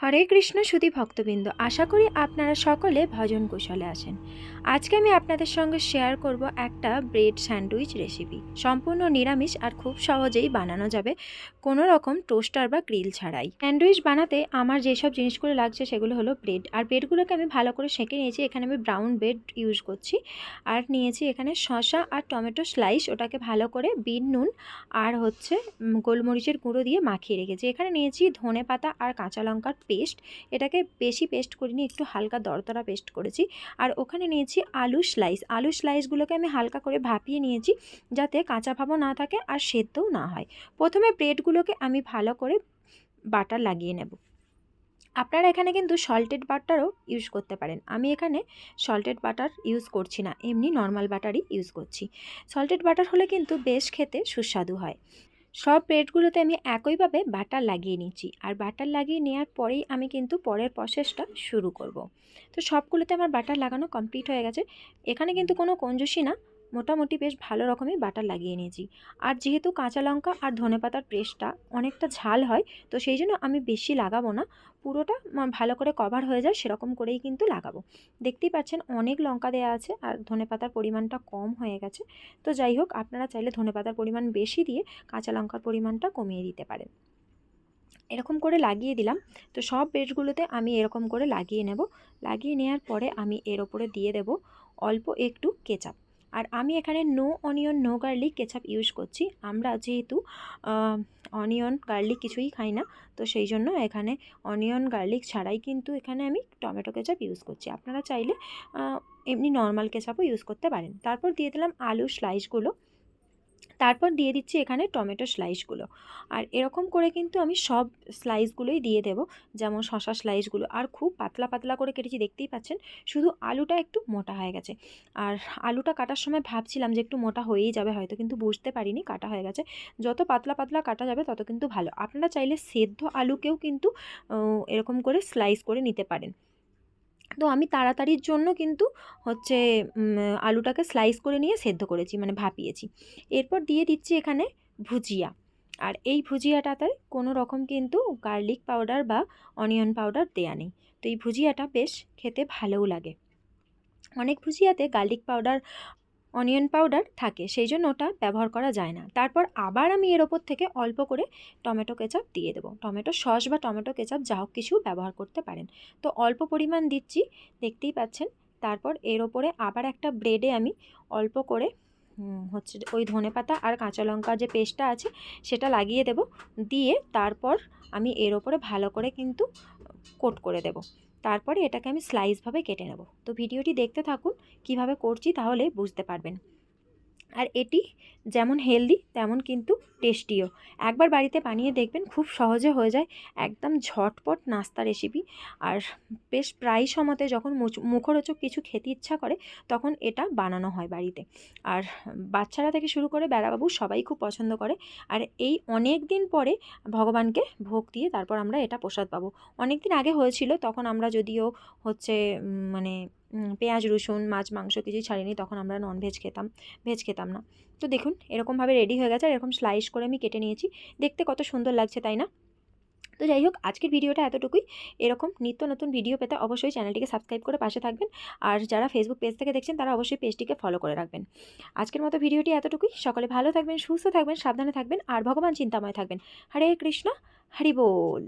হরে কৃষ্ণ সুধী ভক্তবৃন্দ, আশা করি আপনারা সকলে ভজন কুশলে আছেন। আজকে আমি আপনাদের সঙ্গে শেয়ার করব একটা ব্রেড স্যান্ডউইচ রেসিপি সম্পূর্ণ নিরামিষ আর খুব সহজেই বানানো যাবে কোনো রকম টোস্টার বা গ্রিল ছাড়াই। স্যান্ডউইচ বানাতে আমার যেসব জিনিসগুলো লাগছে সেগুলো হলো ব্রেড আর ব্রেডগুলোকে আমি ভালো করে সেঁকে নিয়েছি, এখানে আমি ব্রাউন ব্রেড ইউজ করছি। আর নিয়েছি এখানে শসা আর টমেটো স্লাইস ওটাকে ভালো করে বিন নুন আর হচ্ছে গোলমরিচের গুঁড়ো দিয়ে মাখিয়ে রেখেছি। এখানে নিয়েছি ধনে পাতা আর কাঁচা লঙ্কার পেস্ট, এটাকে বেশি পেস্ট করিনি, একটু হালকা দরদরা পেস্ট করেছি। আর ওখানে নিয়েছি আলু স্লাইস, আলু স্লাইসগুলোকে আমি হালকা করে ভাপিয়ে নিয়েছি যাতে কাঁচা ভাবও না থাকে আর সেদ্ধও না হয়। প্রথমে ব্রেডগুলোকে আমি ভালো করে বাটার লাগিয়ে নেব। আপনারা এখানে কিন্তু সল্টেড বাটারও ইউজ করতে পারেন। আমি এখানে সল্টেড বাটার ইউজ করছি না, এমনি নর্মাল বাটারই ইউজ করছি। সল্টেড বাটার হলে কিন্তু বেশ খেতে সুস্বাদু হয়। সব ব্রেডগুলোতে আমি একইভাবে বাটার লাগিয়ে নিচ্ছি আর বাটার লাগিয়ে নেওয়ার পরেই আমি কিন্তু পরের প্রসেসটা শুরু করব। তো সবগুলোতে আমার বাটার লাগানো কমপ্লিট হয়ে গেছে। এখানে কিন্তু কোনো কঞ্জুসি না। মোটামুটি বেশ ভালো রকমই বাটার লাগিয়ে নিয়েছি। আর যেহেতু কাঁচা লঙ্কা আর ধনেপাতার পেস্টটা অনেকটা ঝাল হয়, তো সেই জন্য আমি বেশি লাগাবো না। পুরোটা ভালো করে কভার হয়ে যায় সেরকম করেই কিন্তু লাগাবো। দেখতেই পাচ্ছেন অনেক লঙ্কা দেওয়া আছে আর ধনেপাতার পরিমাণটা কম হয়ে গেছে। তো যাই হোক, আপনারা চাইলে ধনেপাতার পরিমাণ বেশি দিয়ে কাঁচা লঙ্কার পরিমাণটা কমিয়ে দিতে পারেন। এরকম করে লাগিয়ে দিলাম। তো সব ব্রেডগুলোতে আমি এরকম করে লাগিয়ে নেব। লাগিয়ে নেওয়ার পরে আমি এর ওপরে দিয়ে দেব অল্প একটু কেচাপ আর আমি এখানে no onion no garlic ketchup use করছি। আমরা যেহেতু অনিয়ন গার্লিক কিছুই খাই না, তো সেই জন্য এখানে অনিয়ন গার্লিক ছাড়াই কিন্তু এখানে আমি টমেটো কেচাপ ইউজ করছি। আপনারা চাইলে এমনি নর্মাল কেচাপও ইউজ করতে পারেন। তারপর দিয়ে দিলাম আলু স্লাইসগুলো তারপর দিয়ে দিচ্ছি এখানে টমেটো স্লাইসগুলো আর এরকম করে কিন্তু আমি সব স্লাইসগুলোই দিয়ে দেবো। যেমন শশা স্লাইসগুলো আর খুব পাতলা পাতলা করে কেটেছি, দেখতেই পাচ্ছেন? শুধু আলুটা একটু মোটা হয়ে গেছে। আর আলুটা কাটার সময় ভাবছিলাম যে একটু মোটা হয়েই যাবে হয়তো, কিন্তু বুঝতে পারিনি কাটা হয়ে গেছে। যত পাতলা পাতলা কাটা যাবে, তত কিন্তু ভালো। আপনারা চাইলে সেদ্ধ আলুকেও কিন্তু এরকম করে স্লাইস করে নিতে পারেন। তো আমি তাড়াতাড়ির জন্য কিন্তু হচ্ছে আলুটাকে স্লাইস করে নিয়ে সেদ্ধ করেছি মানে ভাপিয়েছি। এরপর দিয়ে দিচ্ছি এখানে ভুজিয়া। আর এই ভুজিয়াটাতে কোনো রকম কিন্তু গার্লিক পাউডার বা অনিয়ন পাউডার দেয়া নেই। তো এই ভুজিয়াটা বেশ খেতে ভালোও লাগে। অনেক ভুজিয়াতে গার্লিক পাউডার অনিয়ন পাউডার থাকে, সেই জন্য ওটা ব্যবহার করা যায় না। তারপর আবার আমি এর ওপর থেকে অল্প করে টমেটো কেচাপ দিয়ে দেবো। টমেটো সস বা টমেটো কেচাপ যা হোক কিছু ব্যবহার করতে পারেন। তো অল্প পরিমাণ দিচ্ছি, দেখতেই পাচ্ছেন। তারপর এর ওপরে আবার একটা ব্রেডে আমি অল্প করে হচ্ছে ওই ধনে পাতা আর কাঁচা লঙ্কা যে পেস্টটা আছে সেটা লাগিয়ে দেব। দিয়ে তারপর আমি এর ওপরে ভালো করে কিন্তু কোট করে দেব। তারপরে এটাকে আমি স্লাইসভাবে কেটে নেব। তো ভিডিওটি দেখতে থাকুন, কীভাবে করছি তাহলে বুঝতে পারবেন। আর এটি যেমন হেলদি তেমন কিন্তু টেস্টিও একবার বাড়িতে বানিয়ে দেখবেন, খুব সহজে হয়ে যায়। একদম ঝটপট নাস্তা রেসিপি আর বেশ প্রায় সময়তে যখন মুখরোচক কিছু খেতে ইচ্ছা করে, তখন এটা বানানো হয় বাড়িতে। আর বাচ্চারা থেকে শুরু করে বেড়াবাবু সবাই খুব পছন্দ করে। আর এই অনেক দিন পরে ভগবানকে ভোগ দিয়ে তারপর আমরা এটা প্রসাদ পাবো। অনেক দিন আগে হয়েছিল, তখন আমরা যদিও হচ্ছে মানে পেঁয়াজ, রসুন, মাছ, মাংস কিছুই ছাড়িনি, তখন আমরা ননভেজ খেতাম। ভেজ খেতাম না। তো দেখুন, এরকমভাবে রেডি হয়ে গেছে, আর এরকম স্লাইস করে আমি কেটে নিয়েছি। দেখতে কত সুন্দর লাগছে, তাই না? তো যাই হোক, আজকের ভিডিওটা এতটুকুই। এরকম নিত্য নতুন ভিডিও পেতে অবশ্যই চ্যানেলটিকে সাবস্ক্রাইব করে পাশে থাকবেন। আর যারা ফেসবুক পেজ থেকে দেখছেন, তারা অবশ্যই পেজটিকে ফলো করে রাখবেন। আজকের মতো ভিডিওটি এতটুকুই। সকলে ভালো থাকবেন, সুস্থ থাকবেন, সাবধানে থাকবেন, আর ভগবান চিন্তাময় থাকবেন। হরে কৃষ্ণ, হরি বল।